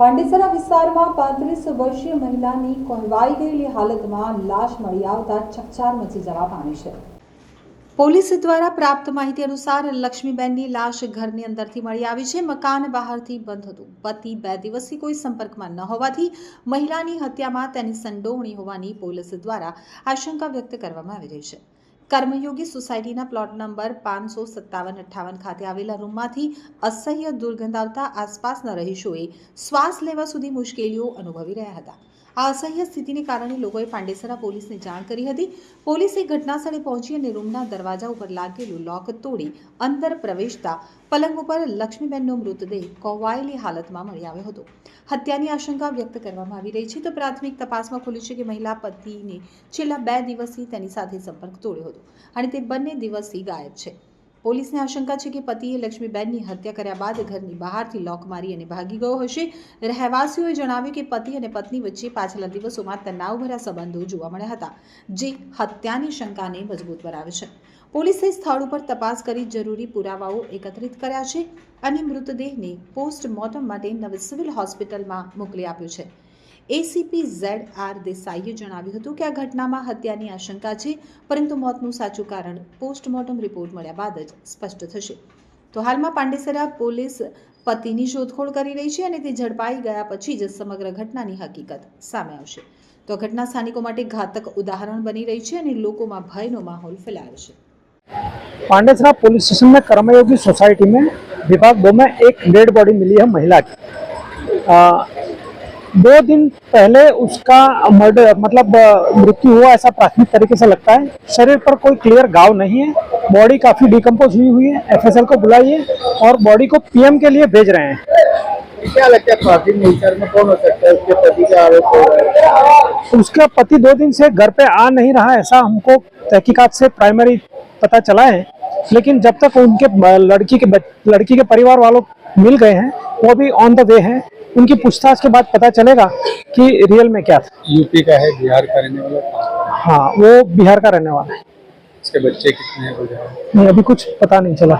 પાંડેસરા વિસ્તારમાં પાંત્રીસ વર્ષીય મહિલાની કોહવાઈ ગયેલી હાલતમાં લાશ મળી આવતા ચકચાર મચી જવા પામી છે. પોલીસ દ્વારા પ્રાપ્ત માહિતી અનુસાર લક્ષ્મીબેનની લાશ ઘરની અંદરથી મળી આવી છે. મકાન બહારથી બંધ હતું. પતિ બે દિવસથી કોઈ સંપર્કમાં ન હોવાથી મહિલાની હત્યામાં તેની સંડોવણી હોવાની પોલીસ દ્વારા આશંકા વ્યક્ત કરવામાં આવી રહી છે. કર્મયોગી સોસાયટીના પ્લોટ નંબર પાંચસો સત્તાવન અઠ્ઠાવન ખાતે આવેલા રૂમમાંથી અસહ્ય દુર્ગંધ આવતા આસપાસના રહીશોએ શ્વાસ લેવા સુધી મુશ્કેલીઓ અનુભવી રહ્યા હતા. આ અસહ્ય સ્થિતિને કારણે લોકોએ પાંડેસરા પોલીસને જાણ કરી હતી. પોલીસે ઘટનાસ્થળે પહોંચી અને રૂમના દરવાજા ઉપર લાગેલું લોક તોડી અંદર પ્રવેશતા પલંગ ઉપર લક્ષ્મીબેનનો મૃતદેહ કોવાયેલી હાલતમાં મળી આવ્યો હતો. હત્યાની આશંકા વ્યક્ત કરવામાં આવી રહી છે તો પ્રાથમિક તપાસમાં ખુલ્યું છે કે મહિલા પતિને છેલ્લા બે દિવસથી તેની સાથે સંપર્ક તોડ્યો હતો અને તે બંને દિવસથી ગાયબ છે. પોલીસને આશંકા છે કે પતિએ લક્ષ્મીબેનની હત્યા કર્યા બાદ ઘરની બહારથી લોક મારી અને ભાગી ગયો હશે. રહેવાસીઓએ જણાવ્યું કે પતિ અને પત્ની વચ્ચે પાછલા દિવસોમાં તનાવભર્યા સંબંધો જોવા મળ્યા હતા, જે હત્યાની શંકાને મજબૂત બનાવે છે. પોલીસે સ્થળ ઉપર તપાસ કરી જરૂરી પુરાવાઓ એકત્રિત કર્યા છે અને મૃતદેહને પોસ્ટમોર્ટમ માટે નવી સિવિલ હોસ્પિટલમાં મોકલી આપ્યો છે. એસીપી ઝેડ આર દેસાઈએ જણાવ્યું હતું કે આ ઘટનામાં હત્યાની આશંકા છે પરંતુ મોતનું સાચું કારણ પોસ્ટમોર્ટમ રિપોર્ટ મળ્યા બાદ જ સ્પષ્ટ થશે તો હાલમાં પાંડેસરા પોલીસ પતિની શોધખોળ કરી રહી છે અને તે ઝડપાઈ ગયા પછી જ સમગ્ર ઘટનાની હકીકત સામે આવશે તો આ ઘટના સ્થાનિકો માટે ઘાતક ઉદાહરણ બની રહી છે અને લોકોમાં ભયનો માહોલ ફેલાયો છે पांडेसरा पुलिस स्टेशन में कर्मयोगी सोसाइटी में विभाग दो में एक डेड बॉडी मिली है महिला की आ, दो दिन पहले उसका मर्डर मतलब मृत्यु हुआ ऐसा प्राथमिक तरीके से लगता है। शरीर पर कोई क्लियर घाव नहीं है। बॉडी काफ़ी डिकम्पोज हुई हुई है। एफएसएल को बुलाइए और बॉडी को पीएम के लिए भेज रहे हैं। क्या लगता है में कौन हो सकता है? उसके पति का आरोप हो रहा है। उसका पति दो दिन से घर पे आ नहीं रहा ऐसा हमको तहकीकात से प्राइमरी पता चला है। लेकिन जब तक उनके लड़की के लड़की के परिवार वालों मिल गए हैं वो भी ऑन द वे हैं। उनकी पूछताछ के बाद पता चलेगा कि रियल में क्या था। यूपी का है बिहार का रहने वाला हाँ वो बिहार का रहने वाला है। इसके बच्चे कितने हैं नहीं, अभी कुछ पता नहीं चला।